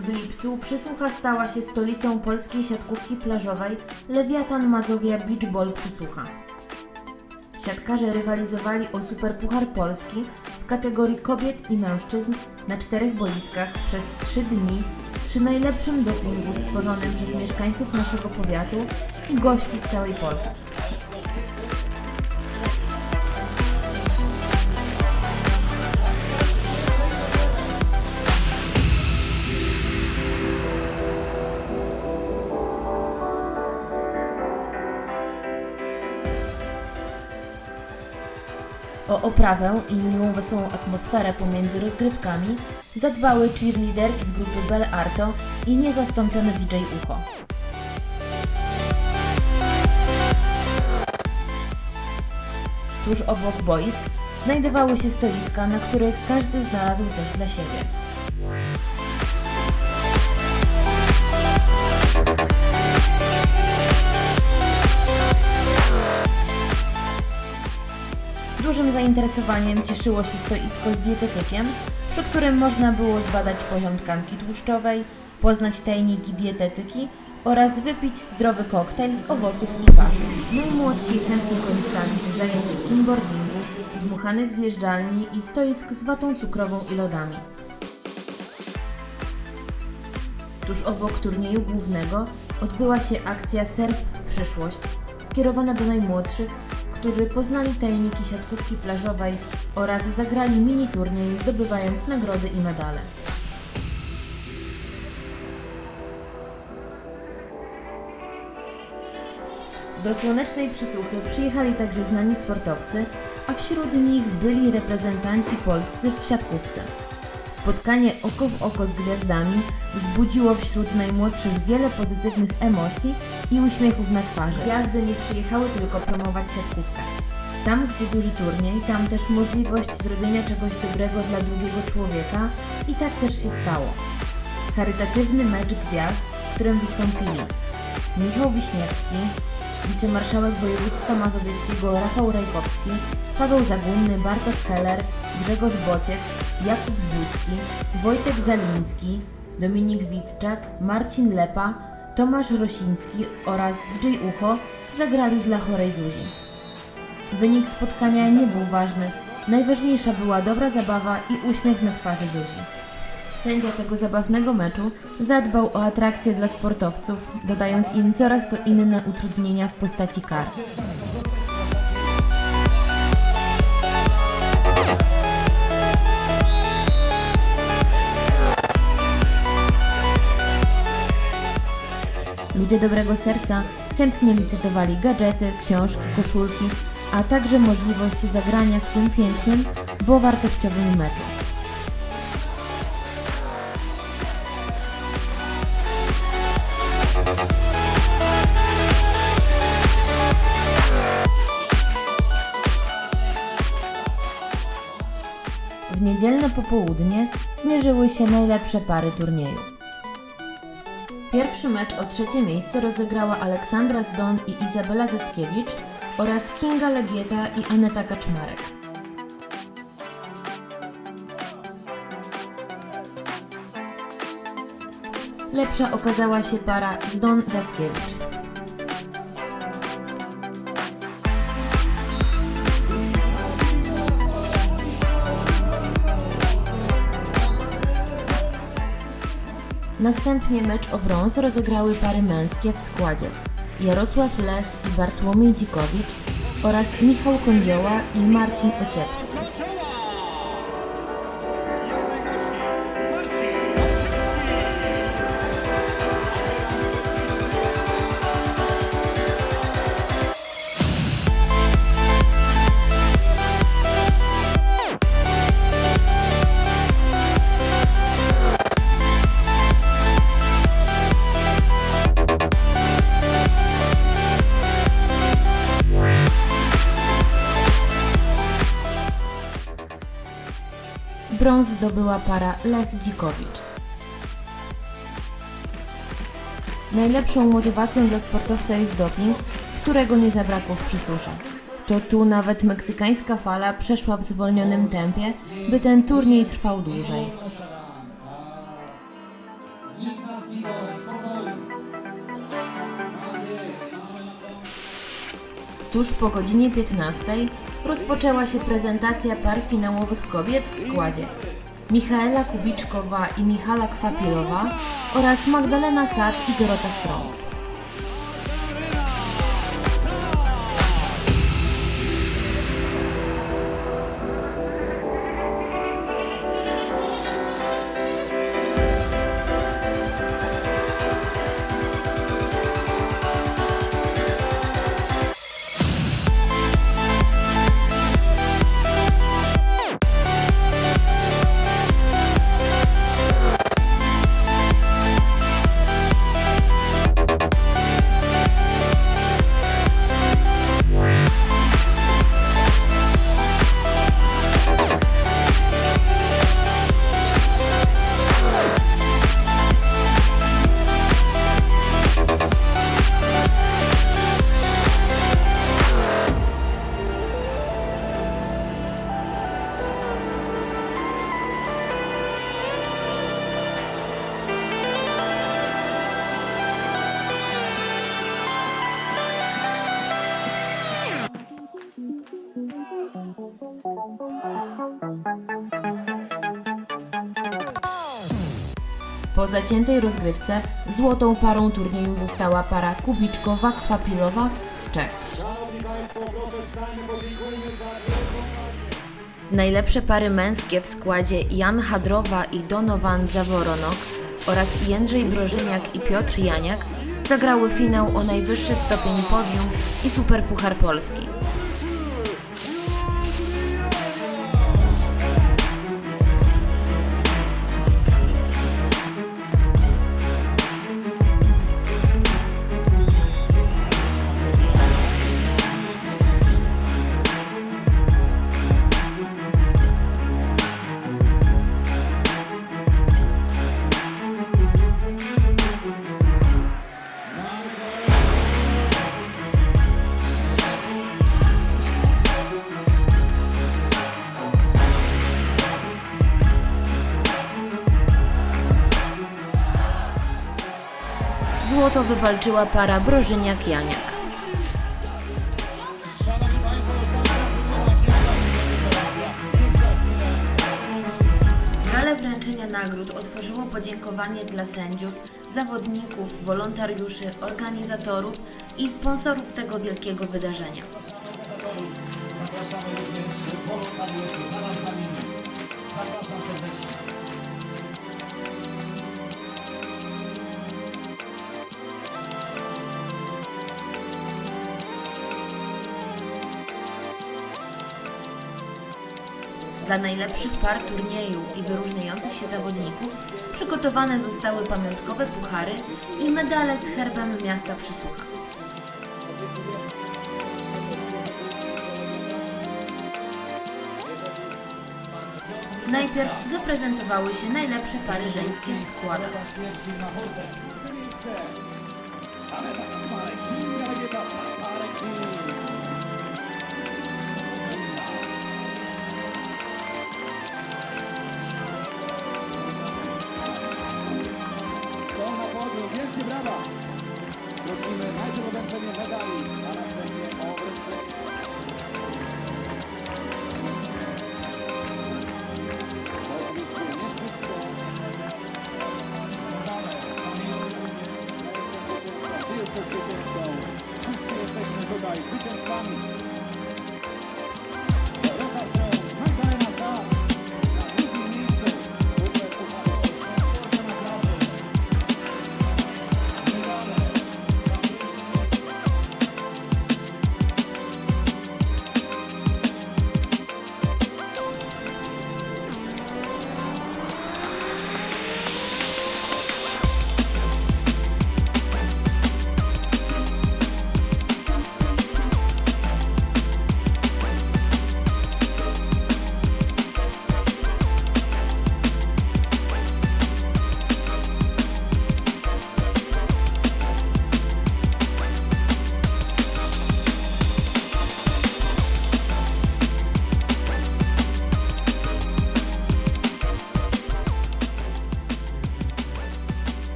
W lipcu Przysłucha stała się stolicą polskiej siatkówki plażowej Lewiatan Mazowia Beach Ball Przysłucha. Siatkarze rywalizowali o Superpuchar Polski w kategorii kobiet i mężczyzn na czterech boiskach przez trzy dni przy najlepszym dopingu stworzonym przez mieszkańców naszego powiatu i gości z całej Polski. O oprawę i miłą wesołą atmosferę pomiędzy rozgrywkami zadbały cheerleaderki z grupy Bel Arto i niezastąpiony DJ Ucho. Tuż obok boisk znajdowały się stoiska, na których każdy znalazł coś dla siebie. Zainteresowaniem cieszyło się stoisko z dietetykiem, przy którym można było zbadać poziom tkanki tłuszczowej, poznać tajniki dietetyki oraz wypić zdrowy koktajl z owoców i warzyw. Najmłodsi chętnie korzystali z zajęć skimboardingu, dmuchanych zjeżdżalni i stoisk z watą cukrową i lodami. Tuż obok turnieju głównego odbyła się akcja Surf w przyszłość, skierowana do najmłodszych, którzy poznali tajniki siatkówki plażowej oraz zagrali mini turniej, zdobywając nagrody i medale. Do słonecznej przysłuchy przyjechali także znani sportowcy, a wśród nich byli reprezentanci polscy w siatkówce. Spotkanie oko w oko z gwiazdami wzbudziło wśród najmłodszych wiele pozytywnych emocji i uśmiechów na twarzy. Gwiazdy nie przyjechały tylko promować siatkówkę. Tam, gdzie duży turniej, tam też możliwość zrobienia czegoś dobrego dla drugiego człowieka i tak też się stało. Charytatywny mecz gwiazd, w którym wystąpili Michał Wiśniewski, wicemarszałek województwa mazowieckiego Rafał Rajkowski, Paweł Zagumny, Bartosz Heller, Grzegorz Bociek, Jakub Budzki, Wojtek Zaliński, Dominik Witczak, Marcin Lepa, Tomasz Rosiński oraz DJ Ucho zagrali dla chorej Zuzi. Wynik spotkania nie był ważny. Najważniejsza była dobra zabawa i uśmiech na twarzy Zuzi. Sędzia tego zabawnego meczu zadbał o atrakcje dla sportowców, dodając im coraz to inne utrudnienia w postaci kar. Ludzie dobrego serca chętnie licytowali gadżety, książki, koszulki, a także możliwość zagrania w tym pięknym, bo wartościowym meczu. W niedzielne popołudnie zmierzyły się najlepsze pary turnieju. Pierwszy mecz o trzecie miejsce rozegrała Aleksandra Zdon i Izabela Zackiewicz oraz Kinga Legieta i Aneta Kaczmarek. Lepsza okazała się para Zdon-Zackiewicz. Następnie mecz o brąz rozegrały pary męskie w składzie Jarosław Lech i Bartłomiej Dzikowicz oraz Michał Kądzioła i Marcin Ociepski. Brąz zdobyła para Lech Dzikowicz. Najlepszą motywacją dla sportowca jest doping, którego nie zabrakło w przysłuszach. To tu nawet meksykańska fala przeszła w zwolnionym tempie, by ten turniej trwał dłużej. Tuż po godzinie 15 rozpoczęła się prezentacja par finałowych kobiet w składzie. Michaela Kubiczkowa i Michala Kwapilowa oraz Magdalena Sad i Dorota Strąg. Zaciętej rozgrywce złotą parą turnieju została para Kubiczkowa-Kwapilowa z Czech. Najlepsze pary męskie w składzie Jan Hadrowa i Donovan Zaworonok oraz Jędrzej Brożyniak i Piotr Janiak zagrały finał o najwyższy stopień podium i Superpuchar Polski. Złoto wywalczyła para Brożyniak-Janiak. Galę wręczenia nagród otworzyło podziękowanie dla sędziów, zawodników, wolontariuszy, organizatorów i sponsorów tego wielkiego wydarzenia. Zapraszamy również wolontariuszy za nami. Zapraszam serdecznie. Dla najlepszych par turnieju i wyróżniających się zawodników przygotowane zostały pamiątkowe puchary i medale z herbem miasta Przysłucha. Najpierw zaprezentowały się najlepsze pary żeńskie w składach. Ale taka Wielkie brawa. Prosimy najpierw o wręczenie medali, a następnie o wręczenie Oczywiście nie wszystko. Miejscu. Ty jesteś zwycięzcą. Wszyscy jesteśmy tutaj zwycięzcami.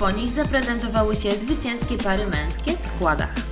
Po nich zaprezentowały się zwycięskie pary męskie w składach.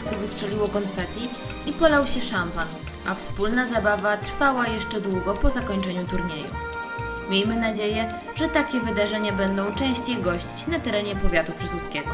z kuby strzeliło konfeti i polał się szampan, a wspólna zabawa trwała jeszcze długo po zakończeniu turnieju. Miejmy nadzieję, że takie wydarzenia będą częściej gościć na terenie powiatu przysuskiego.